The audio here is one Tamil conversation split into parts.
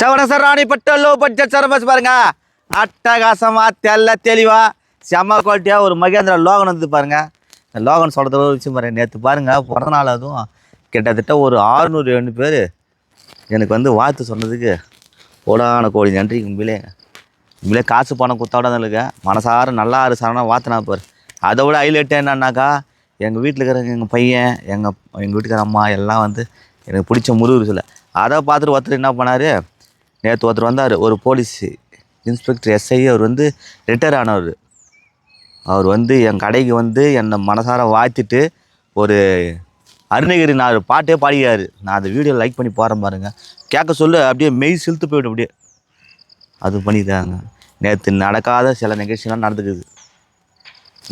செவனசர் ராணிப்பட்ட லோ பட்ஜெட் சர்வஸ் பாருங்க. அட்டகாசமா தெல்ல தெளிவா. செம்ம குவாலிட்டியா ஒரு மகேந்திரா லோகன் வந்து பாருங்க. இந்த லோகன் சொல்கிறது ஒரு விஷயம் பாருங்க. நேற்று பாருங்க பிறந்த நாள் அதுவும் கிட்டத்தட்ட ஒரு ஆறுநூறு ரெண்டு பேர் எனக்கு வந்து வாழ்த்து சொன்னதுக்கு கோடான கோடி நன்றி உண்மையிலே. உண்மையிலே காசு பணம் குத்தாடங்களுக்கு மனசார நல்லா ஆறு சரணா வாத்தினா பாரு. அதை விட ஹைலைட் என்னன்னாக்கா எங்கள் வீட்டில் இருக்கிற எங்கள் பையன் எங்கள் எங்கள் வீட்டுக்கார அம்மா எல்லாம் வந்து எனக்கு பிடிச்ச முருகர் சில. அதை பார்த்துட்டு ஒருத்தர் என்ன பண்ணார்? நேற்று ஒருத்தர் வந்தார் ஒரு போலீஸ் இன்ஸ்பெக்டர் எஸ்ஐ அவர் வந்து ரிட்டையர் ஆனவர். அவர் வந்து என் கடைக்கு வந்து என்னை மனசார வாழ்த்திட்டு ஒரு அருணகிரி நான் ஒரு பாட்டே பாடிக்காரு நான் அந்த வீடியோ லைக் பண்ணி போகிறேன் பாருங்கள் கேட்க சொல்லு அப்படியே மெய் செலுத்து போய்டும் அப்படியே. அது பண்ணிட்டாங்க. நேற்று நடக்காத சில நிகழ்ச்சிலாம் நடந்துக்குது.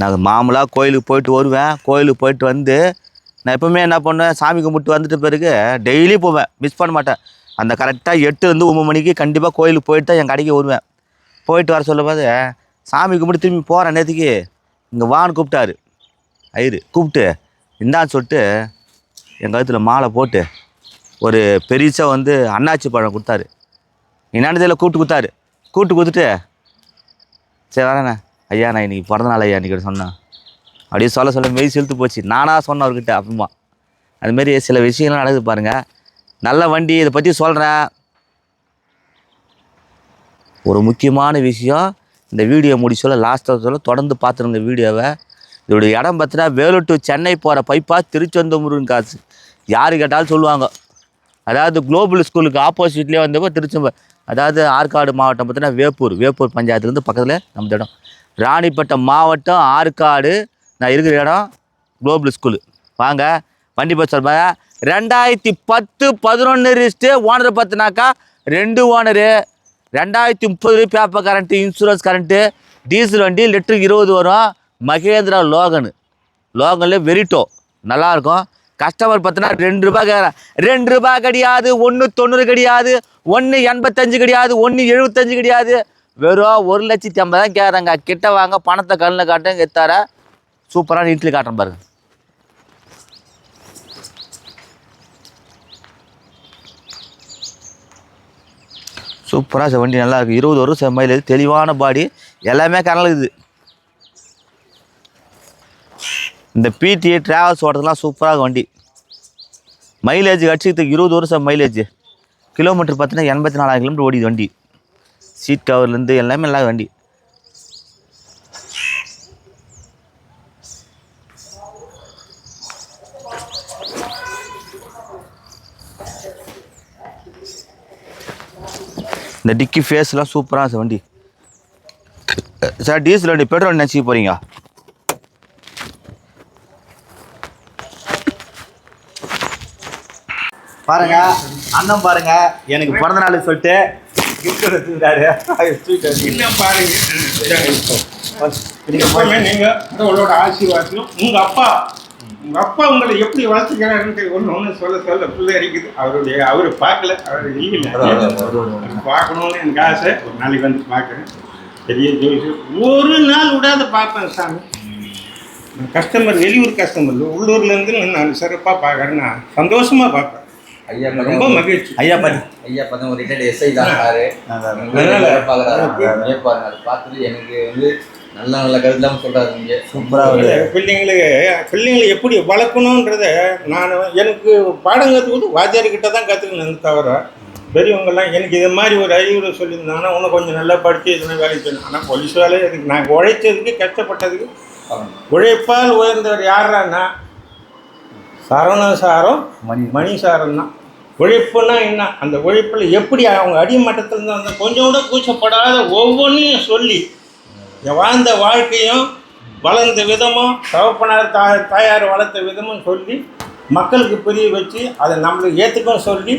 நான் மாமூலாக கோயிலுக்கு போயிட்டு வருவேன். கோயிலுக்கு போயிட்டு வந்து நான் எப்போவுமே என்ன பண்ணுவேன் சாமி கும்பிட்டு வந்துட்ட பிறகு டெய்லி போவேன். மிஸ் பண்ண மாட்டேன். அந்த கரெக்டாக எட்டுலேருந்து ஒம்பது மணிக்கு கண்டிப்பாக கோயிலுக்கு போயிட்டு தான் என் கடைக்கு வருவேன். போயிட்டு வர சொல்லும்போது சாமி கும்பிட்டு திரும்பி போகிறேன் நேற்றுக்கு இங்கே வான்னு கூப்பிட்டாரு. ஐயரு கூப்பிட்டு இந்தான்னு சொல்லிட்டு என் கழுத்தில் மாலை போட்டு ஒரு பெரிசா வந்து அண்ணாச்சி பழம் கொடுத்தாரு. என்னன்னு தெரியல கூப்பிட்டு கொடுத்தாரு. கூப்பிட்டு கொடுத்துட்டு சரி வரேண்ணே. ஐயா நான் இன்னைக்கு பிறந்த நாள் ஐயா இன்றைக்கி சொன்னேன் அப்படியே சொல்ல சொல்ல மெய் செலுத்து போச்சு. நானாக சொன்னேன் அவர்கிட்ட அப்புறமா. அதுமாரி சில விஷயங்கள்லாம் நடக்குது பாருங்கள் நல்ல வண்டி இதை பற்றி சொல்கிறேன் ஒரு முக்கியமான விஷயம் இந்த வீடியோ முடிச்சோல லாஸ்ட்டாக சொல்ல தொடர்ந்து பார்த்துருங்க வீடியோவை. இதோடைய இடம் பார்த்தீங்கன்னா வேலூர் டு சென்னை போகிற பைப்பாக திருச்செந்தூர்னு காசு. யார் கேட்டாலும் சொல்லுவாங்க. அதாவது குளோபல் ஸ்கூலுக்கு ஆப்போசிட்லேயே வந்தப்போ திருச்செம்பூர் அதாவது ஆற்காடு மாவட்டம் பார்த்தீங்கன்னா வேப்பூர். வேப்பூர் பஞ்சாயத்துலேருந்து பக்கத்தில் நம்ம இடம். ராணிப்பட்டம் மாவட்டம் ஆற்காடு நான் இருக்கிற இடம் குளோபல் ஸ்கூலு வாங்க வண்டி பஸ் சொல்லுங்க ரெண்டாயிரத்தி பத்து பதினொன்று ரிஸ்ட்டு ஓனர் பார்த்தினாக்கா ரெண்டு ஓனரு ரெண்டாயிரத்தி முப்பது paper current insurance current diesel வண்டி லிட்டருக்கு இருபது வரும். மகேந்திரா லோகனு. லோகனில் வெரிட்டோ நல்லாயிருக்கும். கஸ்டமர் பார்த்தோன்னா ரெண்டு ரூபாய் கேட்குறேன் ரெண்டு ரூபாய் கிடையாது ஒன்று தொண்ணூறு கிடையாது ஒன்று எண்பத்தஞ்சு கிடையாது ஒன்று எழுபத்தஞ்சு கிடையாது. வெறும் ஒரு லட்சத்தி ஐம்பது தான் கேட்குறாங்க கிட்ட வாங்க பணத்தை கண்ணில் காட்டுங்க எத்தார? சூப்பரான இட்லி காட்டுறேன் பாருங்கள் சூப்பராக வண்டி நல்லா இருக்குது இருபது வருஷம் மைலேஜ் தெளிவான பாடி எல்லாமே கனலுக்குது இந்த பிடி ட்ராவல்ஸ் ஓட்டுறதுலாம் சூப்பராக வண்டி. மைலேஜ் அடிச்சுக்கிறதுக்கு இருபது வருஷம் மைலேஜ் கிலோமீட்டர் பார்த்தீங்கன்னா எண்பத்தி நாலாயிரம் கிலோமீட்டர் ஓடிது வண்டி. சீட் கவர்லேருந்து எல்லாமே நல்லா வண்டி. இந்த டிக்கி ஃபேஸ்லாம் சூப்பராக இருக்கு வண்டி. சார் டீசல் வண்டி பெட்ரோல் நினச்சி போகிறீங்க பாருங்க அண்ணன் பாருங்க. எனக்கு பிறந்த நாள் சொல்லிட்டு எடுத்துக்கிறாரு என்ன பாருங்க நீங்க உங்களோட உங்க அப்பா உங்க அப்பா உங்களை எப்படி வளர்த்துக்கிறாருன்ட்டு ஒன்று ஒன்று சொல்ல சொல்ல பிள்ளை இருக்குது அவருடைய அவர் பார்க்கல. அவர் இல்லை பார்க்கணும்னு எனக்கு ஆசை. ஒரு நாளைக்கு வந்து பார்க்குறேன். பெரிய ஜோசி ஒரு நாள் விடாத பார்ப்பேன் சாமி. கஸ்டமர் வெளியூர் கஸ்டமர் உள்ளூர்லேருந்து நான் சிறப்பாக பார்க்குறேன் நான் சந்தோஷமாக பார்ப்பேன். ஐயா ரொம்ப மகிழ்ச்சி. ஐயா பாரு ஐயா பார்த்தா ஒரு ரிட்டையர்ட் எஸ்ஐ தான் அதனால- பார்க்குறாரு. பார்த்துட்டு எனக்கு வந்து நல்ல நல்ல கருத்துலாம் சொல்றாரு இங்க சூப்பராக பிள்ளைங்களுக்கு பிள்ளைங்களை எப்படி வளர்க்கணுன்றத நான் எனக்கு பாடம் கற்றுக்கிட்டு வாத்தியார்கிட்ட தான் கற்றுக்கணும் தவிர. பெரியவங்கெல்லாம் எனக்கு இது மாதிரி ஒரு அறிவுரை சொல்லியிருந்தாங்கன்னா இன்னும் கொஞ்சம் நல்லா படித்து இதெல்லாம் வேலைக்கு செய்யணும் ஆனால் போலீஸ் வேலை எனக்கு நான் உழைச்சதுக்கு கஷ்டப்பட்டதுக்கு உழைப்பால் உயர்ந்தவர் யாருன்னா சரவண சாரம் மணி. மணி சாரம் தான். உழைப்புன்னா என்ன? அந்த உழைப்பில் எப்படி அவங்க அடிமட்டத்திலேருந்து அந்த கொஞ்சம் கூட கூச்சப்படாத ஒவ்வொன்றையும் சொல்லி வாழ்ந்த வாழ்க்கையும் வளர்ந்த விதமும் தகப்பனார் தா தாயார் வளர்த்த விதமும் சொல்லி மக்களுக்கு புரிய வச்சு அதை நம்மளுக்கு ஏற்றுக்கவும் சொல்லி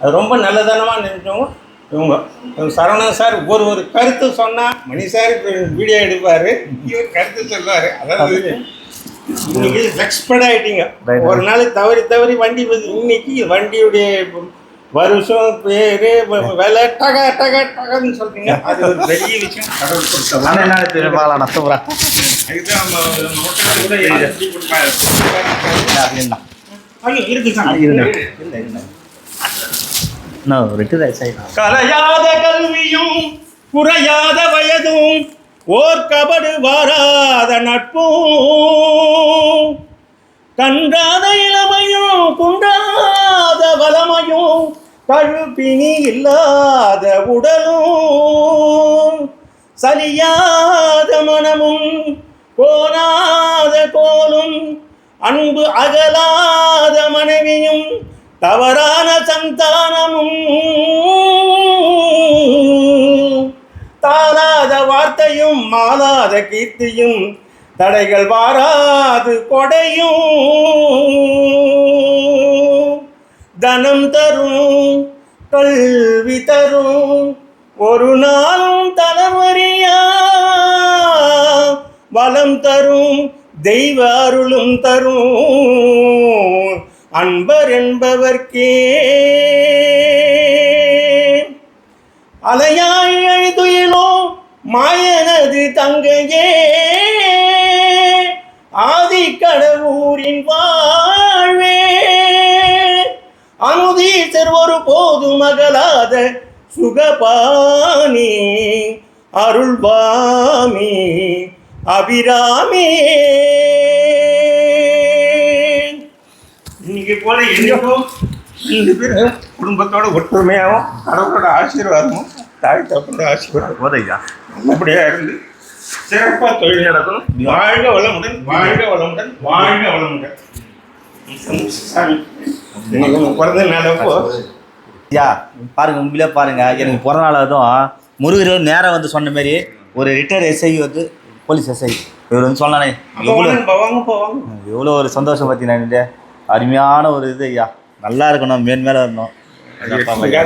அது ரொம்ப நல்லதனமாக நினைச்சவங்க இவங்க சரவணன் சார் ஒரு ஒரு கருத்து சொன்னால் மணி சார் வீடியோ எடுப்பார். இவர் கருத்து சொல்லுவார். அதாவது இன்னைக்கு எக்ஸ்பர்ட் ஆகிட்டீங்க. ஒரு நாள் தவறி தவறி வண்டி இன்னைக்கு வண்டியுடைய வருஷம் பேரு விலை டக டக டகன்னு சொல்றீங்க. அது ஒரு பெரிய விஷயம். கடவுள் கொடுத்த அண்ணன் என்ன தெரியுமா நான் சூப்பராக அதுதான் நம்ம நம்ம hotel கூட எப்படி கொடுப்பாரு. ஐயோ, இருக்கு சார். இருங்க. இல்லை இல்லை. நான் ரிட்டர் ஆயிடுச்சு கலையாத கல்வியும் குறையாத வயதும் ஓர் கபடு வாராத நட்பும் கன்றாத பழுப்பினி இல்லாத உடலும் சலியாத மனமும் கோணாத கோலும் அன்பு அகலாத மனைவியும் தவறான சந்தானமும் தாராத வார்த்தையும் மாலாத கீர்த்தியும் தடைகள் வாராது கொடையும். தனம் தரும் கல்வி தரும். ஒரு நாளும் தலைவரியா வளம் தரும் தெய்வ அருளும் தரும். அன்பர் என்பவர்க்கே. அலையாய் அழுதுயிலோ மாயனது தங்கையே. ஆதி கடவுரின் வா அமுதீசர் ஒரு போது மகளாத சுகபாணி. அருள்வாமி அபிராமே. இன்னைக்கு போல என்னைக்கும் ரெண்டு பேரும் குடும்பத்தோட ஒற்றுமையாகவும் கடவுளோட ஆசீர்வாதமும் தாய் தப்போட ஆசீர்வாதம் போதையா நல்லபடியா இருந்து சிறப்பாக தொழில் நடக்கணும். வாழ்க வளமுடன் வாழ்க வளமுடன் வாழ்க வளமுடன். சாமி. இன்னைக்கு உங்க பிறந்த நாளப்போ ஐயா பாருங்க உண்மையிலே பாருங்க. எனக்கு பிறந்த நாள் அதுவும் முருகர் நேராக வந்து சொன்ன மாதிரி ஒரு ரிட்டையர் எஸ்ஐ வந்து போலீஸ் எஸ்ஐ இவர் வந்து சொன்னானே எவ்வளோ எவ்வளோ ஒரு சந்தோஷம் இந்த அருமையான ஒரு இது ஐயா. நல்லா இருக்கணும் மேன் மேலே வரணும். உங்களோட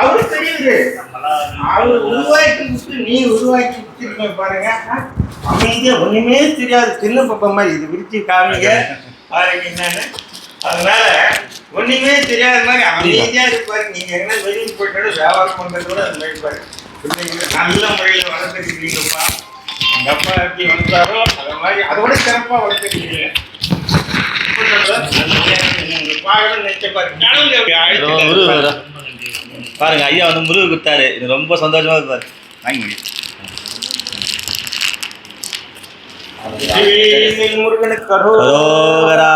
அவரு அவரு உருவாக்கி விட்டு நீ உருவாக்கி விட்டுருக்க பாருங்க. அமைதியா ஒண்ணுமே தெரியாது. சின்ன பாப்பா மாதிரி இது விரிச்சு காமிங்க. பாருங்க என்னன்னு. அதனால ஒண்ணுமே தெரியாத மாதிரி அமைதியா இருப்பாரு. நீங்க என்ன வெளியே போயிட்டு வியாபாரம் பண்றதோட அது மாதிரி இருப்பாரு. நல்ல முறையில் வளர்த்துருக்கீங்கப்பா எங்க அப்பா. எப்படி வளர்த்தாரோ அதை மாதிரி அதோட சிறப்பா வளர்த்துருக்கீங்க பாருங்க பாருங்க ஐயா வந்து முருகர் கொடுத்தாரு இது ரொம்ப சந்தோஷமா இருப்பாரு வாங்கி முடி. முருகனுக்கு கரோகரா.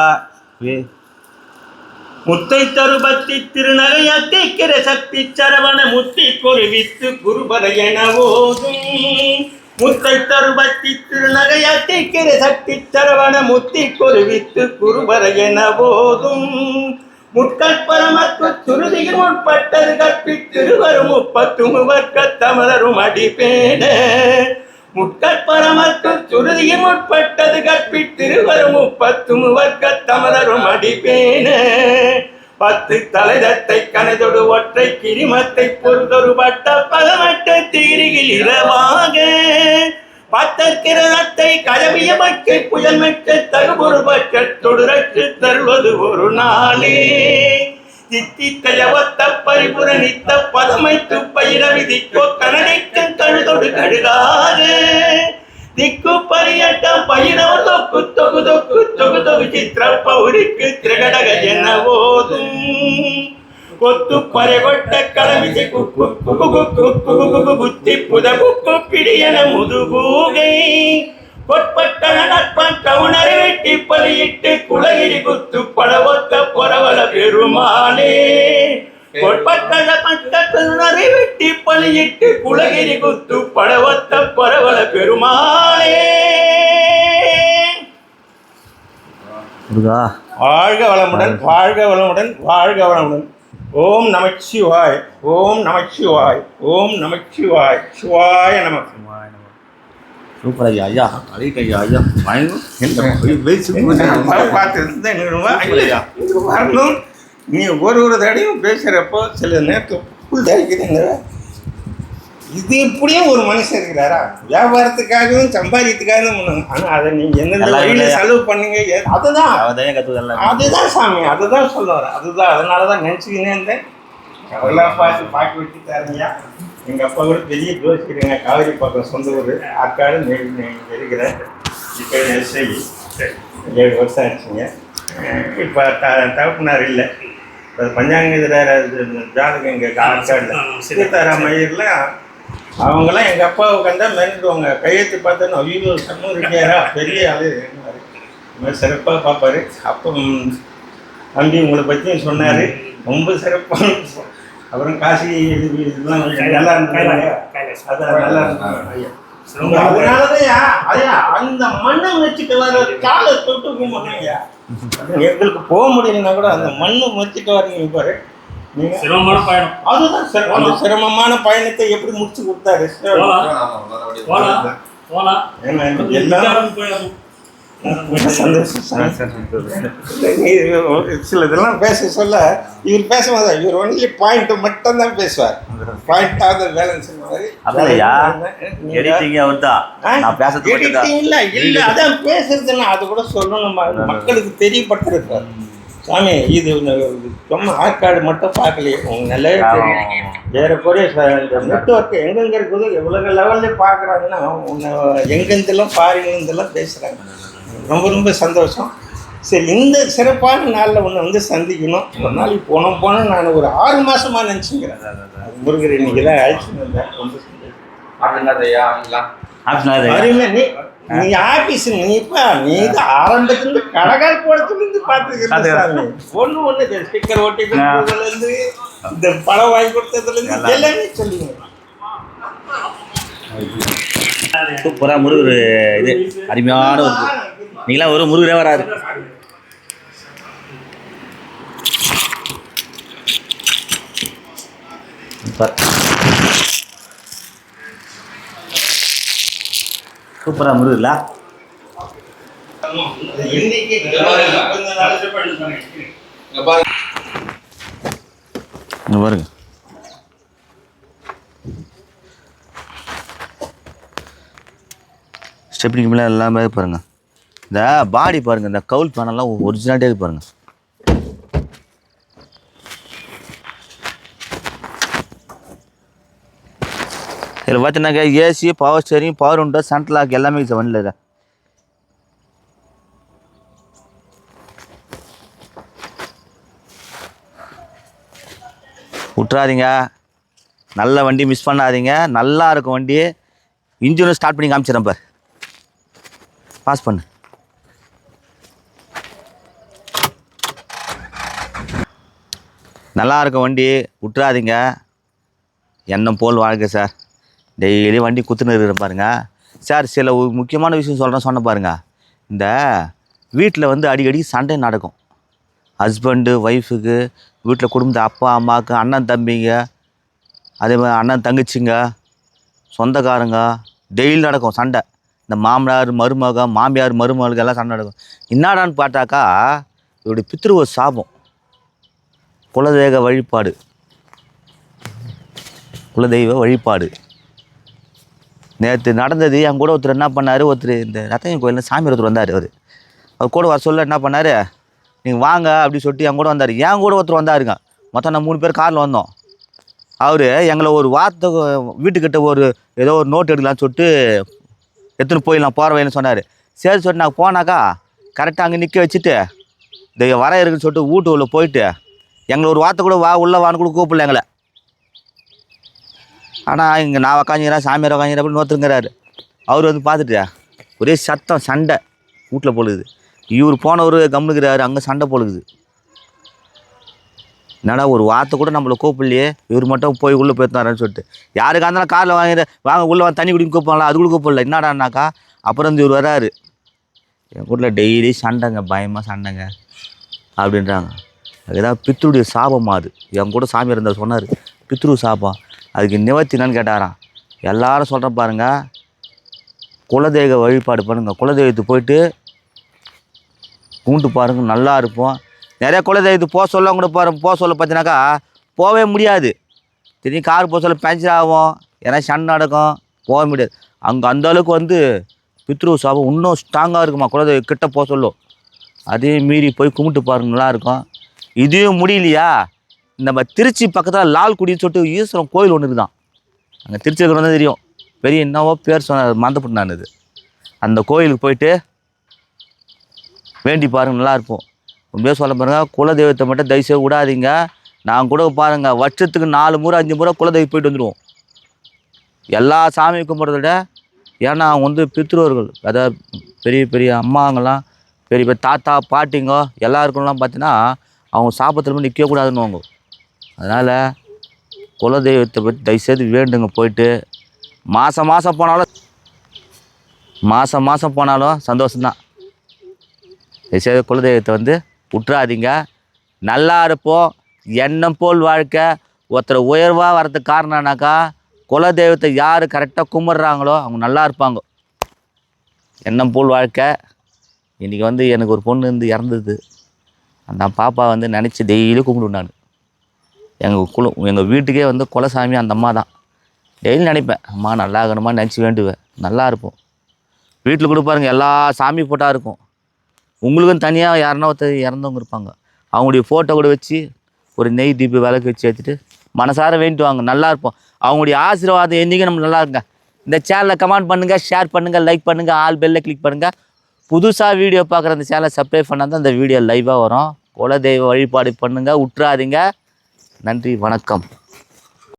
வே- முத்தை தருபத்தி திருநகையத்திக்கிற சக்தி சரவண முத்தி பொருவித்து குருபர என ஓதும் முத்தை தருபத்தி திருநகையத்திக்கிற சக்தி சரவண முத்தி பொருவித்து குருபர என ஓதும் முட்கற்பரமக்கு துருதியில் முற்பட்டது கற்பித்திருவரும் முப்பத்து முவர்க்க தமரரும் அடிப்பேன. முட்கற்பரமக்கு சுருதியும் உட்பட்டது கற்பித்திருவரும் முப்பத்து முவர்க்க தமரரும் அடிப்பேன. பத்து தலைதத்தை கனதொடு ஒற்றை கிரிமத்தை பொறுதொரு பட்ட பதமட்ட தீரியில் இரவாக. பத்தற்கிரத்தை கதவிய மக்கள் புயல் மெட்ட தகுபொரு பற்ற தொடுரற்று தருவது ஒரு நாளே. தித்தித்தயவத்த பரிபுர நித்த பதமைத்து பயிர விதிக்கோ கனடைக்கன் கழுதொடு கழுகாக திக்கு பரியட்டம் பயிரவர் தொக்கு தொகு தொக்கு தொகு தொகு சித்திர பௌரிக்கு திரகடக என ஓதும். கொத்து பறைகொட்ட குகு புத்தி புத குக்கு பிடியன முதுகூகை கொட்பட்ட நட்பன் கவுணரை வெட்டி பலியிட்டு குலகிரி குத்து படவொத்த பொறவல பெருமாளே பக்கத்தினரை வெட்டி பலியிட்டு குலகிரி குத்து படவொத்த பொறவல பெருமாளே வாழ்க வளமுடன் வாழ்க வளமுடன் வாழ்க வளமுடன் ஓம் நமச்சிவாய் ஓம் நமச்சிவாய் ஓம் நமச்சிவாய் சிவாய நம. சூப்பர் ஐயா ஐயா அழைக்க ஐயா. ஐயா பார்த்து நீ ஒரு ஒரு தடையும் பேசுறப்போ சில நேரத்தில் தரிக்குதுங்க இது இப்படியும் ஒரு மனுஷன் இருக்கிறாரா? வியாபாரத்துக்காகவும் சம்பாதித்துக்காகவும் பண்ணுங்க ஆனா அதை நீங்க எந்தெந்த எல்லாம் வழியில? செலவு பண்ணீங்க? அதுதான். அதுதான் சாமி அதுதான் சொல்ல வரேன் அதுதான் அதனால தான் நினச்சிக்கினே இருந்தேன். அதெல்லாம் பார்த்து பார்க்க வச்சுட்டாருங்கய்யா எங்கள் அப்பா கூட பெரிய ஜோசியருங்க காவிரி பக்கம் சொந்த ஊர். இங்கே இருக்கிறேன் இப்போ எஸ்ஐ ஏழு வருஷம் ஆச்சுங்க. இப்போ த தகப்பனார் இல்லை. இப்போ பஞ்சாங்கத்தில் ஜாதகம் இங்கே ஆற்காடில் சீதாராம் ஐயரில் அவங்கெல்லாம் எங்கள் அப்பாவை கண்டா மிரண்டுவாங்க கையெழுத்து பார்த்தோன்னா ஐயோ சமூக இருக்கியாரா பெரிய ஆளு. மாதிரி சிறப்பாக பார்ப்பாரு. அப்போ தம்பி உங்களை பற்றியும் சொன்னார். ரொம்ப சிறப்பாக அப்புறம் காசி இது இதெல்லாம் நல்லா இருந்தாங்க அதான் நல்லா இருந்தாங்க ஐயா. அந்த மண்ணை வச்சுட்டு வர காலை தொட்டு கும்பிடுங்க எங்களுக்கு போக முடியலன்னா கூட அந்த மண்ணை வச்சுட்டு வரீங்க பாரு. சிரமமான பயணம். அதுதான் சிர- அந்த சிரமமான பயணத்தை எப்படி முடிச்சு கொடுத்தாரு சில இதெல்லாம் பேச சொல்ல இவர் பேச மாட்டார் இவர் ஒன்லி பாயிண்ட் மட்டும் தான் பேசுவார் பாயிண்டாவது பேலன்ஸ் மாதிரி. நீங்க- எடிட்டிங் அவர் தான் நான் பேசுறது மட்டும் தான் Editing இல்ல இல்ல அதான் பேசுறதுன்னா அது கூட சொல்லணும் மக்களுக்கு தெரியப்படுத்துறது சாமி இது சும்மா ஆற்காடு மட்டும் பார்க்கலையே. உங்க நல்லா தெரியும் ஏறக்குறைய இந்த நெட்ஒர்க் எங்கெங்க இருக்குது? எவ்வளவு லெவல்ல பார்க்குறாங்கன்னா உன்னை எங்கெந்தெல்லாம் பாருங்கெல்லாம் பேசுறாங்க. ரொம்ப ரொம்ப சந்தோஷம். சரி இந்த சிறப்பான நாளில் ஒன்று வந்து சந்திக்கணும். ஒரு நாளைக்கு போனோம் போனோம் நான் ஒரு ஆறு மாசமா நினச்சிக்கிறேன். முருகர் இன்னைக்கு தான் அழைச்சிட்டு வந்தேன் ரொம்ப சந்தோஷம். அப்படிங்களா ஐயா வாங்கிக்கலாம் ஆப்ஷன் அருமை நீ நீ ஆபீஸ் நீ இப்ப நீ தான் ஆரம்பத்துல இருந்து கடகால் போடத்துல இருந்து பாத்துக்கிறேன் ஒண்ணு ஒண்ணு ஸ்டிக்கர் ஒட்டி கொடுத்ததுல இருந்து இந்த படம் வாங்கி கொடுத்ததுல இருந்து எல்லாமே சொல்லுங்க. சூப்பரா முருகர் இது அருமையான ஒரு நீங்களாம் ஒரு முருகரே வராது. சூப்பர் சூப்பராக முருகர்ல பாருங்க. ஸ்டெப்னிக்கு மேலே எல்லாமே பாருங்கள் இந்த பாடி பாருங்க இந்த கவுல் பேனெல்லாம் ஒரிஜினாலிட்டியாக பாருங்கள் இதில் பார்த்தீங்கன்னாக்கா ஏசி பவர் ஸ்டேரிங் பவர் உண்டோ சென்ட்ரல் லாக் எல்லாமே இது வண்டியில் இதில் விட்றாதீங்க நல்ல வண்டி மிஸ் பண்ணாதீங்க. நல்லா இருக்கும் வண்டி. இன்ஜினும் ஸ்டார்ட் பண்ணி காமிச்சிடறேன் பார். பாஸ் பண்ணு. நல்லா இருக்கும் வண்டி. விட்றாதீங்க எண்ணம் போல் வாழ்க்கை சார் டெய்லி வண்டி குத்துன்னு இருக்கிற பாருங்க. சார் சில முக்கியமான விஷயம் சொல்கிறேன் சொன்ன பாருங்க. இந்த வீட்டில் வந்து அடிக்கடி சண்டை நடக்கும். ஹஸ்பண்டு ஒய்ஃபுக்கு வீட்டில் குடும்பத்தை அப்பா அம்மாவுக்கு அண்ணன் தம்பிங்க அதே மாதிரி அண்ணன் தங்கச்சிங்க சொந்தக்காரங்க டெய்லி நடக்கும் சண்டை. இந்த மாமனார் மருமக மாமியார் மருமகளுக்கு எல்லாம் சண்டை நடக்கும். என்னடான்னு பார்த்தாக்கா இவருடைய பித்ருவ சாபம். குலதெய்வ வழிபாடு. குலதெய்வ வழிபாடு. நேற்று நடந்தது என் கூட ஒருத்தர் என்ன பண்ணார் ஒருத்தர் இந்த ரத்தங்க கோயிலில் சாமி ஒருத்தர் வந்தார் அவர். அவர் கூட வர சொல்ல என்ன பண்ணார் நீங்கள் வாங்க அப்படின்னு சொல்லிட்டு என் கூட வந்தார். என் கூட ஒருத்தர் வந்தாருங்க. மொத்தம் நான் மூணு பேர் காரில் வந்தோம். அவர் எங்களை ஒரு வார்த்தை வீட்டுக்கிட்ட ஒரு ஏதோ ஒரு நோட் எடுக்கலாம்னு சொல்லிட்டு எடுத்துன்னு போயிடலாம் போகிற வழின்னு சொன்னார். சரி சொல்லிட்டு நான் போனாக்கா கரெக்டாக அங்கே நிற்க வச்சுட்டு இந்த வர இருக்குன்னு சொல்லிட்டு வீட்டு உள்ள போயிட்டு எங்களை ஒரு வார்த்தை கூட வா உள்ளே வான்னு கூட கூப்பிடல எங்களை. ஆனால் இங்கே நான் உக்காஞ்சிக்கிறேன் சாமியார் உக்காஞ்சிக்கிறேன் அப்படின்னு நோத்துங்கிறாரு அவர் வந்து பார்த்துட்டு ஒரே சத்தம் சண்டை. வீட்டில் பொழுது இவர் போனவர் கம்முனுக்கிறாரு அங்கே சண்டை போழுது என்னடா ஒரு வார்த்தை கூட நம்மளை கூப்பிடலையே? இவர் மட்டும் போய் உள்ளே போயிருந்தாருன்னு சொல்லிட்டு. யாருக்கா இருந்தாலும் காரில் வாங்கிற வாங்க உள்ளே வந்து தண்ணி குடிக்க கூப்பிடலாம் அது கூட கூப்பிடல என்னடான்னாக்கா அப்புறம் வந்து இவர் வராரு. என் வீட்டில் டெய்லி சண்டைங்க பயமாக சண்டைங்க அப்படின்றாங்க. அது ஏதாவது பித்ருடைய சாபம் அது. என் கூட சாமி இருந்தார் சொன்னார். பித்ரு சாபம். அதுக்கு நிவர்த்தி என்னன்னு கேட்டாராம். எல்லாரும் சொல்கிறேன் பாருங்க. குலதெய்வ வழிபாடு பண்ணுங்கள் குலதெய்வத்துக்கு போயிட்டு கும்பிட்டு பாருங்க நல்லா இருப்போம் நிறைய குலதெய்வத்துக்கு போக சொல்ல கூட பாரு போக சொல்ல பார்த்தீங்கன்னாக்கா போகவே முடியாது. திடீர்னு கார் போக சொல்ல பஞ்சர் ஆகும். ஏன்னா சண்டை நடக்கும். போக முடியாது. அங்கே அந்த அளவுக்கு வந்து பித்ரு சாபம் இன்னும் ஸ்ட்ராங்காக இருக்குமா? குலதெய்வம் கிட்ட போக சொல்லும். அதையும் மீறி போய் கும்பிட்டு பாருங்க நல்லா இருக்கும். இதையும் முடியலையா? நம்ம திருச்சி பக்கத்தில் லால்குடின்னு சொல்லிட்டு ஈஸ்வரன் கோயில் ஒன்று இருக்குதான். அங்கே திருச்சிக்கு தான் தெரியும். பெரிய என்னவோ பேர் சொன்ன மறந்துப்பட்டு நான் இது. அந்த கோயிலுக்கு போயிட்டு வேண்டி பாருங்கள் நல்லா இருப்போம் உண்மையாக சொல்ல பாருங்கள் குலதெய்வத்தை மட்டும் தயவுசெய்து விடாதீங்க. நான் கூட பாருங்க வருஷத்துக்கு நாலு முறை அஞ்சு முறை குலதெய்வம் போயிட்டு வந்துடுவோம் எல்லா சாமி கும்பிட்றத விட ஏன்னா அவங்க வந்து பித்ருவர்கள். அதாவது பெரிய பெரிய அம்மாங்கெல்லாம் பெரிய பெரிய தாத்தா பாட்டிங்க எல்லாருக்கும்லாம் பார்த்தீங்கன்னா அவங்க சாபத்தில் நிற்கக்கூடாதுன்னு அவங்க அதனால் குலதெய்வத்தை பற்றி தயவுசெய்து வேண்டுங்க போயிட்டு மாதம் மாதம் போனாலும் மாதம் மாதம் போனாலும் சந்தோஷம்தான். தயவுசெய்து குலதெய்வத்தை வந்து விட்டுறாதீங்க நல்லா இருப்போம். எண்ணம் போல் வாழ்க்கை. ஒருத்தர் உயர்வாக வரதுக்கு காரணம்னாக்கா குலதெய்வத்தை யார் கரெக்டாக கும்பிட்றாங்களோ அவங்க நல்லா இருப்பாங்க. எண்ணம் போல் வாழ்க்கை. இன்றைக்கி வந்து எனக்கு ஒரு பொண்ணு வந்து இறந்தது. அந்த பாப்பா வந்து நினச்சி டெய்லி கும்பிடுவேன் நான். எங்கள் குழு எங்கள் வீட்டுக்கே வந்து குலசாமி அந்த அம்மா தான். டெய்லி நினைப்பேன் அம்மா நல்லா இருக்கணுமா நினச்சி வேண்டுவேன் நல்லா இருப்போம். வீட்டில் கூட பாருங்கள் எல்லா சாமி ஃபோட்டோ இருக்கும். உங்களுக்கும் தனியாக யாருன்னா ஒருத்தர் இறந்தவங்க இருப்பாங்க. அவங்களுடைய ஃபோட்டோ கூட வச்சு ஒரு நெய் தீப விளக்கு வச்சு ஏற்றிட்டு மனசார வேண்டிட்டு வாங்க. நல்லா இருப்போம். அவங்களுடைய ஆசீர்வாதம் என்றைக்கும் நம்ம நல்லா இருங்க இந்த சேனலை கமெண்ட் பண்ணுங்கள் ஷேர் பண்ணுங்கள் லைக் பண்ணுங்கள் ஆல் பெல்லில் கிளிக் பண்ணுங்கள் புதுசாக வீடியோ பார்க்குற அந்த சேனலை சப்ஸ்கிரைப் பண்ணால் தான் அந்த வீடியோ லைவாக வரும். குலதெய்வ வழிபாடு பண்ணுங்கள் விட்றாதீங்க நன்றி வணக்கம்.